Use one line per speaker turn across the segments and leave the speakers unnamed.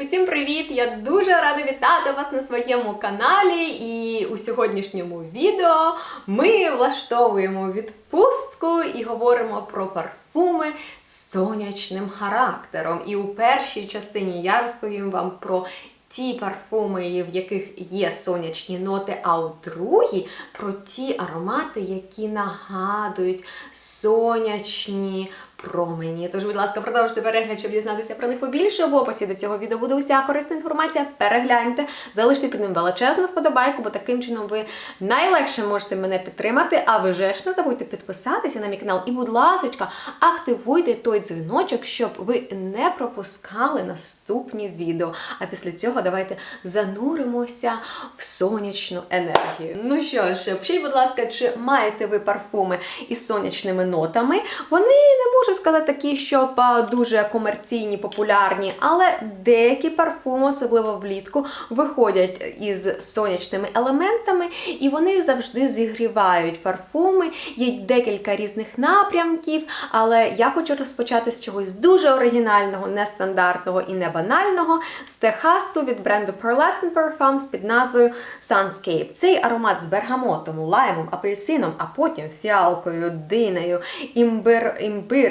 Усім привіт! Я дуже рада вітати вас на своєму каналі. І у сьогоднішньому відео ми влаштовуємо відпустку і говоримо про парфуми з сонячним характером. І у першій частині я розповім вам про ті парфуми, в яких є сонячні ноти, а у другій про ті аромати, які нагадують сонячні промені. Тож, будь ласка, продовжуйте перегляд, щоб дізнатися про них побільше. В описі до цього відео буде уся корисна інформація. Перегляньте, залиште під ним величезну вподобайку, бо таким чином ви найлегше можете мене підтримати. А ви же ж не забудьте підписатися на мій канал. І, будь ласка, активуйте той дзвіночок, щоб ви не пропускали наступні відео. А після цього давайте зануримося в сонячну енергію. Ну що ж, пишіть, будь ласка, чи маєте ви парфуми із сонячними нотами? Вони не можу сказати такі, щоб дуже комерційні, популярні, але деякі парфуми, особливо влітку, виходять із сонячними елементами, і вони завжди зігрівають парфуми. Є декілька різних напрямків, але я хочу розпочати з чогось дуже оригінального, нестандартного і не банального з Техасу від бренду Pearlescent Parfums під назвою Sunscape. Цей аромат з бергамотом, лаймом, апельсином, а потім фіалкою, динею, імбир,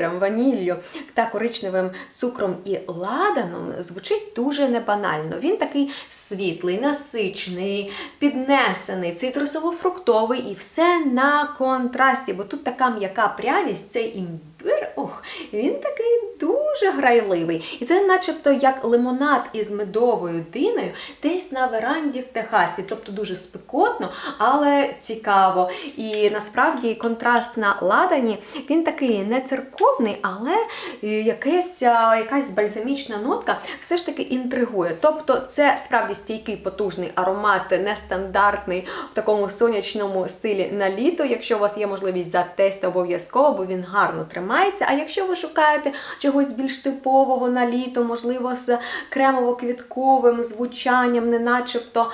імбирем, ваніллю та коричневим цукром і ладаном звучить дуже небанально. Він такий світлий, насичений, піднесений, цитрусово-фруктовий і все на контрасті, бо тут така м'яка пряність, цей імбир, ох, він такий дуже грайливий. І це начебто як лимонад із медовою диною десь на веранді в Техасі. Тобто дуже спекотно, але цікаво. І насправді контраст на ладані, він такий не церковний, але якась, якась бальзамічна нотка все ж таки інтригує. Тобто це справді стійкий потужний аромат, нестандартний в такому сонячному стилі на літо. Якщо у вас є можливість затести обов'язково, бо він гарно тримається. А якщо ви шукаєте чогось більш типового на літо, можливо, з кремово-квітковим звучанням, не начебто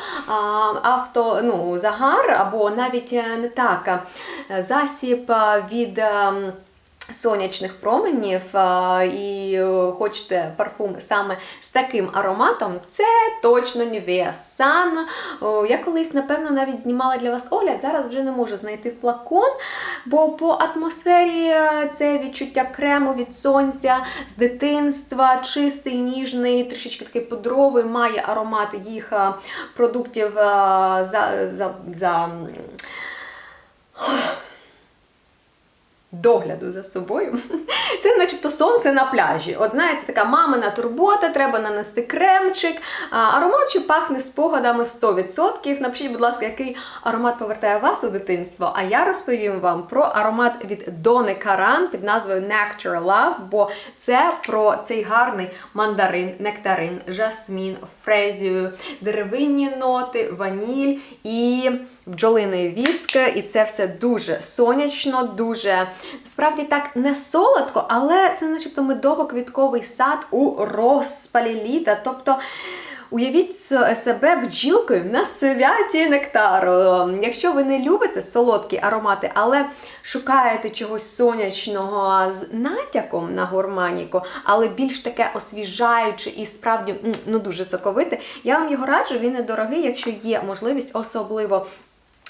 авто, ну, загар, або навіть е, не так, а, засіб від. Сонячних променів і е, хочете парфум саме з таким ароматом, це точно Nivea Sun. Я колись, напевно, навіть знімала для вас огляд. Зараз вже не можу знайти флакон, бо по атмосфері е, це відчуття крему від сонця з дитинства, чистий, ніжний, трішечки такий пудровий, має аромат їх продуктів за. за, за догляду за собою. Це начебто сонце на пляжі. От знаєте, така мамина турбота, треба нанести кремчик. Аромат, що пахне спогадами 100%. Напишіть, будь ласка, який аромат повертає вас у дитинство. А я розповім вам про аромат від Дони Каран під назвою Nectar Love, бо це про цей гарний мандарин, нектарин, жасмін, фрезію, деревинні ноти, ваніль і бджолиний віск. І це все дуже сонячно, дуже Справді так не солодко, але це начебто медово-квітковий сад у розпалі літа. Тобто. Уявіть себе бджілкою на святі нектару. Якщо ви не любите солодкі аромати, але шукаєте чогось сонячного з натяком на гурманіку, але більш таке освіжаюче і справді ну, дуже соковите, я вам його раджу, він недорогий, якщо є можливість, особливо.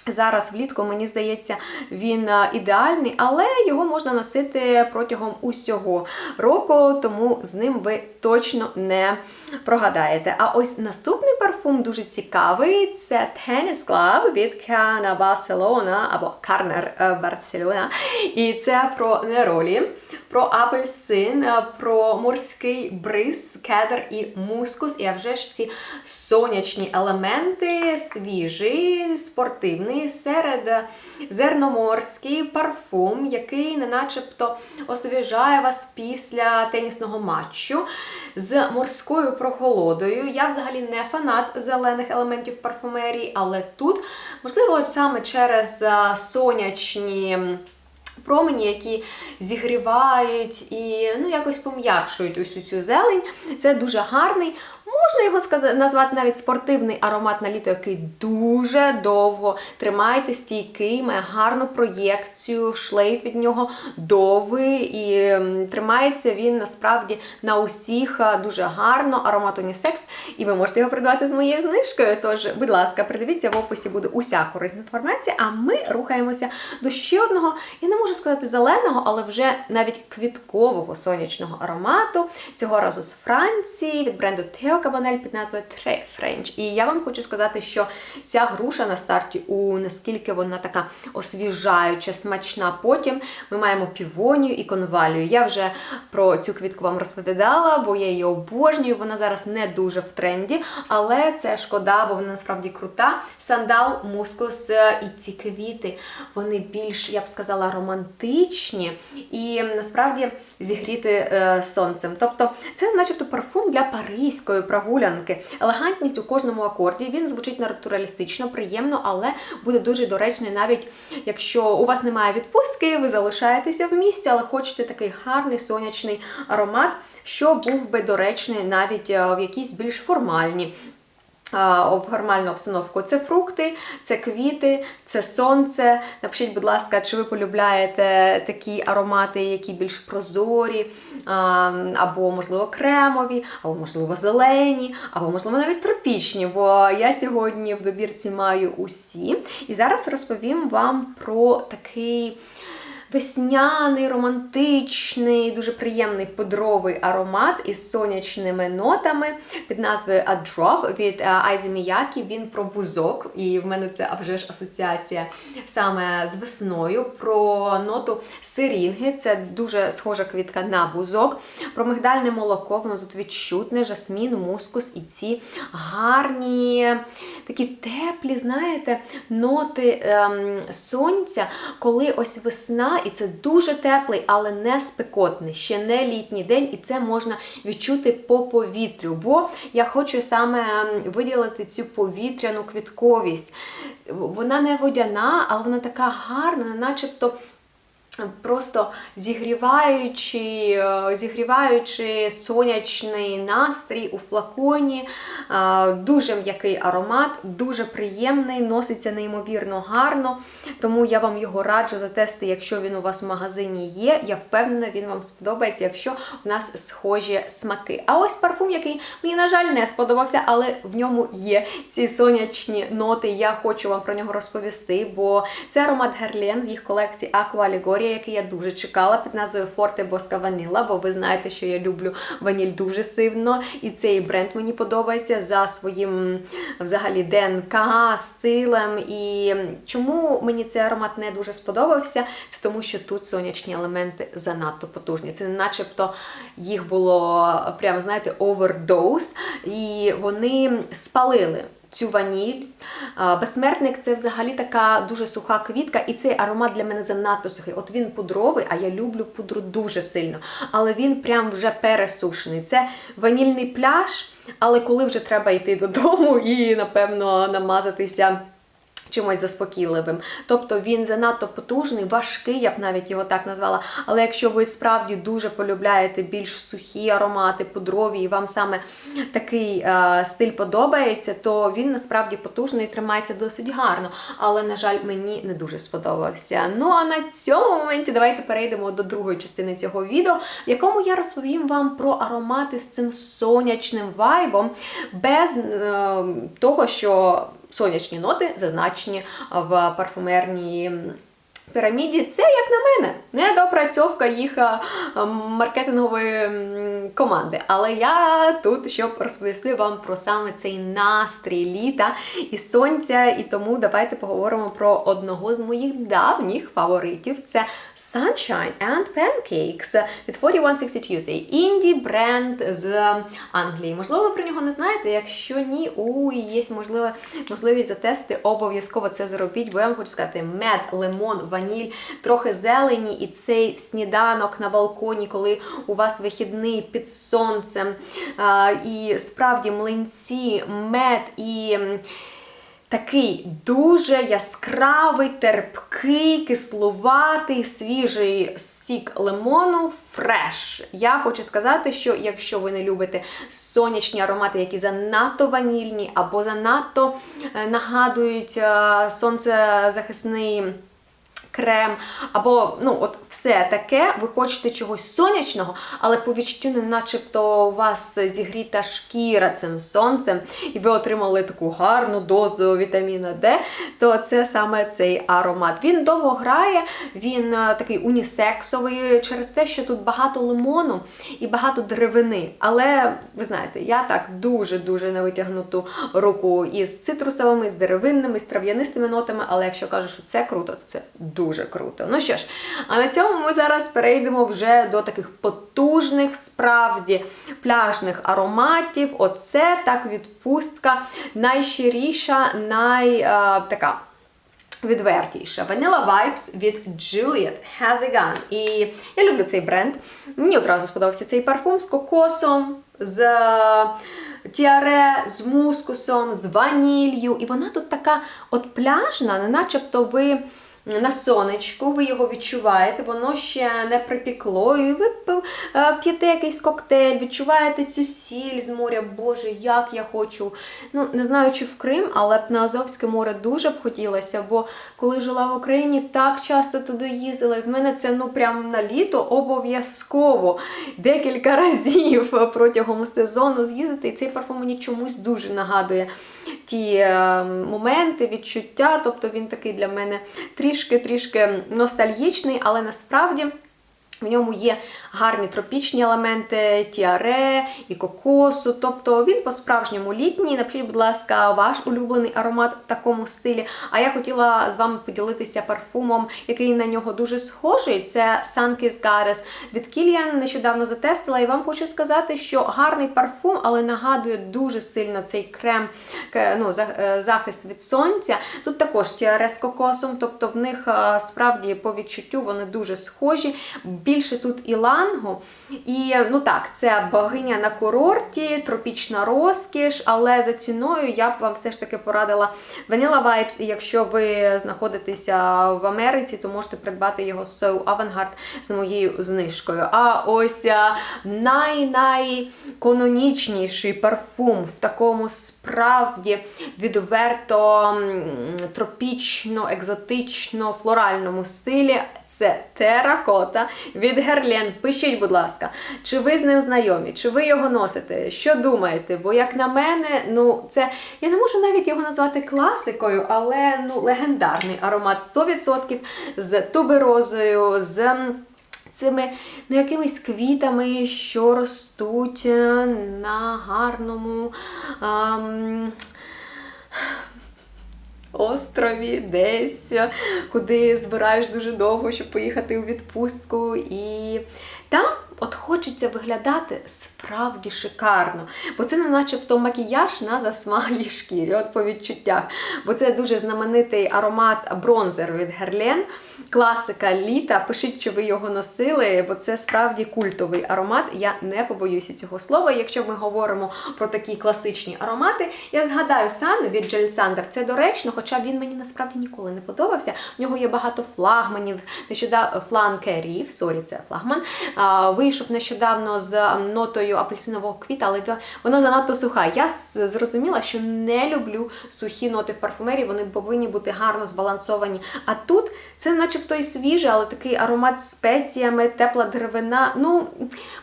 Зараз влітку, мені здається, він ідеальний, але його можна носити протягом усього року, тому з ним ви точно не прогадаєте. А ось наступний парфум дуже цікавий: це Tennis Club від Cana Barcelona або Carner Barcelona. І це про неролі, про апельсин, про морський бриз, кедр і мускус. І а вже ж ці сонячні елементи, свіжі, спортивні серед зерноморський парфум, який не начебто освіжає вас після тенісного матчу з морською прохолодою. Я взагалі не фанат зелених елементів парфумерії, але тут, можливо, саме через сонячні. Промені, які зігрівають і ну, якось пом'якшують усю цю зелень. Це дуже гарний, можна його сказати, назвати навіть спортивний аромат на літо, який дуже довго тримається стійкий, має гарну проєкцію, шлейф від нього довгий і тримається він насправді на усіх дуже гарно, аромат унісекс, і ви можете його придбати з моєю знижкою. Тож, будь ласка, придивіться, в описі буде уся корисна інформація. А ми рухаємося до ще одного, я не можу сказати зеленого, але вже навіть квіткового сонячного аромату. Цього разу з Франції від бренду Theo Cabanel під назвою Tre French. І я вам хочу сказати, що ця груша на старті, у наскільки вона така освіжаюча, смачна. Потім ми маємо півонію і конвалію. Я вже про цю квітку вам розповідала, бо я її обожнюю. Вона зараз не дуже в тренді, але це шкода, бо вона насправді крута. Сандал, мускус е, і ці квіти, вони більш, я б сказала, романтичні і насправді зігріти е, сонцем. Тобто це, начебто, парфум для паризької прогулянки. Елегантність у кожному акорді. Він звучить натуралістично, приємно, але буде дуже доречний, навіть якщо у вас немає відпустки, ви залишаєтеся в місті, але хочете такий гарний сонячний аромат, що був би доречний навіть е, в якісь більш формальні формальну обстановку. Це фрукти, це квіти, це сонце. Напишіть, будь ласка, чи ви полюбляєте такі аромати, які більш прозорі, або, можливо, кремові, або, можливо, зелені, або, можливо, навіть тропічні, бо я сьогодні в добірці маю усі. І зараз розповім вам про такий. Весняний, романтичний, дуже приємний пудровий аромат із сонячними нотами під назвою A Drop від Айзі Міякі. Він про бузок, і в мене це вже ж асоціація саме з весною. Про ноту сирінги, це дуже схожа квітка на бузок. Про мигдальне молоко, воно тут відчутне, жасмін, мускус і ці гарні, такі теплі, знаєте, ноти ем, сонця, коли ось весна. І це дуже теплий, але не спекотний, ще не літній день, і це можна відчути по повітрю. Бо я хочу саме виділити цю повітряну квітковість. Вона не водяна, але вона така гарна, начебто. Просто зігріваючи, зігріваючи сонячний настрій у флаконі, дуже м'який аромат, дуже приємний, носиться неймовірно гарно. Тому я вам його раджу затести, якщо він у вас в магазині є. Я впевнена, він вам сподобається, якщо у нас схожі смаки. А ось парфум, який мені, на жаль, не сподобався, але в ньому є ці сонячні ноти. Я хочу вам про нього розповісти, бо це аромат Герлен з їх колекції Aqua Allegoria, який я дуже чекала під назвою Forte Bosca Vanilla, бо ви знаєте, що я люблю ваніль дуже сильно. І цей бренд мені подобається за своїм взагалі ДНК, стилем. І чому мені цей аромат не дуже сподобався? Це тому, що тут сонячні елементи занадто потужні. Це не начебто їх було прямо, знаєте, овердоз, і вони спалили цю ваніль. Безсмертник це взагалі така дуже суха квітка, і цей аромат для мене занадто сухий. От він пудровий, а я люблю пудру дуже сильно. Але він прям вже пересушений. Це ванільний пляж, але коли вже треба йти додому і, напевно, намазатися. Чимось заспокійливим. Тобто він занадто потужний, важкий, я б навіть його так назвала. Але якщо ви справді дуже полюбляєте більш сухі аромати, пудрові, і вам саме такий е, стиль подобається, то він насправді потужний і тримається досить гарно. Але, на жаль, мені не дуже сподобався. Ну а на цьому моменті давайте перейдемо до другої частини цього відео, в якому я розповім вам про аромати з цим сонячним вайбом, без е, того, що сонячні ноти зазначені в парфумерній піраміді. Це, як на мене, недопрацьовка їх маркетингової команди. Але я тут, щоб розповісти вам про саме цей настрій літа і сонця. І тому давайте поговоримо про одного з моїх давніх фаворитів. Це Sunshine and Pancakes від 4160 Tuesday. Інді бренд з Англії. Можливо, ви про нього не знаєте. Якщо ні, у є можливо, можливість затести, обов'язково це зробіть, бо я вам хочу сказати, мед, лимон, ваніль, трохи зелені, і цей сніданок на балконі, коли у вас вихідний під сонцем. І справді млинці, мед і такий дуже яскравий, терпкий, кислуватий, свіжий сік лимону фреш. Я хочу сказати, що якщо ви не любите сонячні аромати, які занадто ванільні або занадто е, нагадують е, сонцезахисний крем, або ну, от все таке, ви хочете чогось сонячного, але по відчуттю не начебто у вас зігріта шкіра цим сонцем, і ви отримали таку гарну дозу вітаміна Д, то це саме цей аромат. Він довго грає, він е, такий унісексовий через те, що тут багато лимону і багато деревини. Але ви знаєте, я так дуже-дуже на витягнуту руку із цитрусовими, з деревинними, з трав'янистими нотами, але якщо кажу, що це круто, то це дуже круто. Ну що ж, а на цьому ми зараз перейдемо вже до таких потужних, справді пляжних ароматів. Оце так відпустка найщиріша, най е, така. Відвертіша. Vanilla Vibes від Juliet Gun. І я люблю цей бренд. Мені одразу сподобався цей парфум з кокосом, з е, тіаре, з мускусом, з ванілью. І вона тут така от пляжна, не начебто ви на сонечку, ви його відчуваєте, воно ще не припікло, і ви е, п'єте якийсь коктейль, відчуваєте цю сіль з моря. Боже, як я хочу. Ну, не знаю, чи в Крим, але б на Азовське море дуже б хотілося, бо коли жила в Україні, так часто туди їздила. І в мене це ну прям на літо обов'язково декілька разів протягом сезону з'їздити. І цей парфум мені чомусь дуже нагадує ті е, моменти, відчуття. Тобто він такий для мене трішки-трішки ностальгічний, але насправді. В ньому є гарні тропічні елементи, тіаре і кокосу. Тобто він по-справжньому літній. Напишіть, будь ласка, ваш улюблений аромат в такому стилі. А я хотіла з вами поділитися парфумом, який на нього дуже схожий. Це Sunkissed Goddess від Kilian. Нещодавно затестила, і вам хочу сказати, що гарний парфум, але нагадує дуже сильно цей крем, ну, захист від сонця. Тут також тіаре з кокосом, тобто в них справді по відчуттю вони дуже схожі більше тут іланго. І ну так, це богиня на курорті, тропічна розкіш, але за ціною я б вам все ж таки порадила Vanilla Vibes, і якщо ви знаходитеся в Америці, то можете придбати його з So Avantgarde з моєю знижкою. А ось най-найканонічніший парфум в такому справді відверто тропічно, екзотично, флоральному стилі це теракота від Герлен. Пишіть, будь ласка, чи ви з ним знайомі, чи ви його носите? Що думаєте? Бо, як на мене, ну це я не можу навіть його назвати класикою, але ну легендарний аромат 100% з туберозою, з. Цими ну, якимись квітами, що ростуть е, на гарному. Ам острові, десь, куди збираєш дуже довго, щоб поїхати у відпустку. І там от хочеться виглядати справді шикарно. Бо це не начебто макіяж на засмаглій шкірі, от по відчуттях. Бо це дуже знаменитий аромат бронзер від Герлен. Класика літа. Пишіть, чи ви його носили, бо це справді культовий аромат. Я не побоюся цього слова. Якщо ми говоримо про такі класичні аромати, я згадаю сан від Джель Сандер. Це доречно, хоча він мені насправді ніколи не подобався. В нього є багато флагманів. Нещодавно фланкерів, сорі, це флагман. Вийшов нещодавно з нотою апельсинового квіта, але вона занадто суха. Я зрозуміла, що не люблю сухі ноти в парфумерії, вони повинні бути гарно збалансовані. А тут це начебто і свіже, але такий аромат з спеціями, тепла деревина. Ну,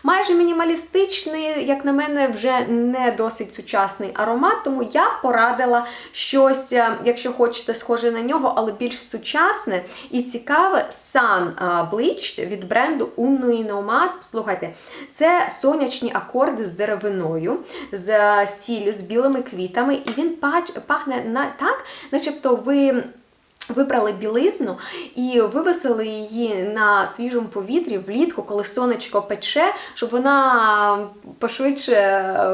майже мінімалістичний, як на мене, вже не досить сучасний аромат, тому я порадила щось, е, якщо хочете, схоже на нього, але більш сучасне і цікаве Sun Bleached від бренду Unui Слухайте, це сонячні акорди з деревиною, з сіллю, з білими квітами, і він пахне на так, начебто ви Випрали білизну і вивесили її на свіжому повітрі влітку, коли сонечко пече, щоб вона пошвидше е,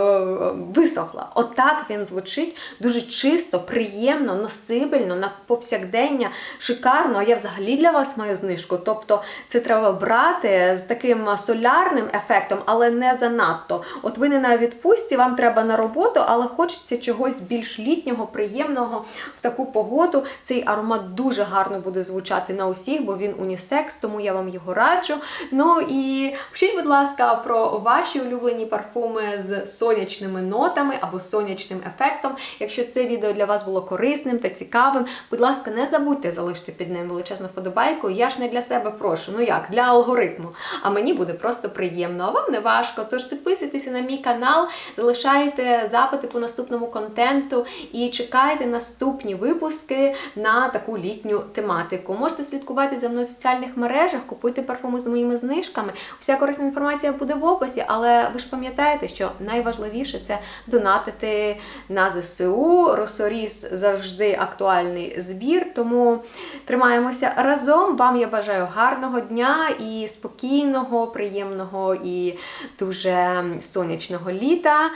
висохла. Отак він звучить дуже чисто, приємно, носибельно, на повсякдення, шикарно. А я взагалі для вас маю знижку. Тобто це треба брати з таким солярним ефектом, але не занадто. От ви не на відпустці, вам треба на роботу, але хочеться чогось більш літнього, приємного в таку погоду. Цей аромат дуже гарно буде звучати на усіх, бо він унісекс, тому я вам його раджу. Ну і пишіть, будь ласка, про ваші улюблені парфуми з сонячними нотами або сонячним ефектом. Якщо це відео для вас було корисним та цікавим, будь ласка, не забудьте залишити під ним величезну вподобайку. Я ж не для себе прошу, ну як, для алгоритму. А мені буде просто приємно, а вам не важко. Тож підписуйтеся на мій канал, залишайте запити по наступному контенту і чекайте наступні випуски на таку літню тематику. Можете слідкувати за мною в соціальних мережах, купуйте парфуми з моїми знижками. Вся корисна інформація буде в описі, але ви ж пам'ятаєте, що найважливіше це донатити на ЗСУ. Росоріс завжди актуальний збір. Тому тримаємося разом. Вам я бажаю гарного дня і спокійного, приємного і дуже сонячного літа.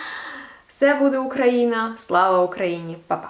Все буде Україна! Слава Україні! Па-па!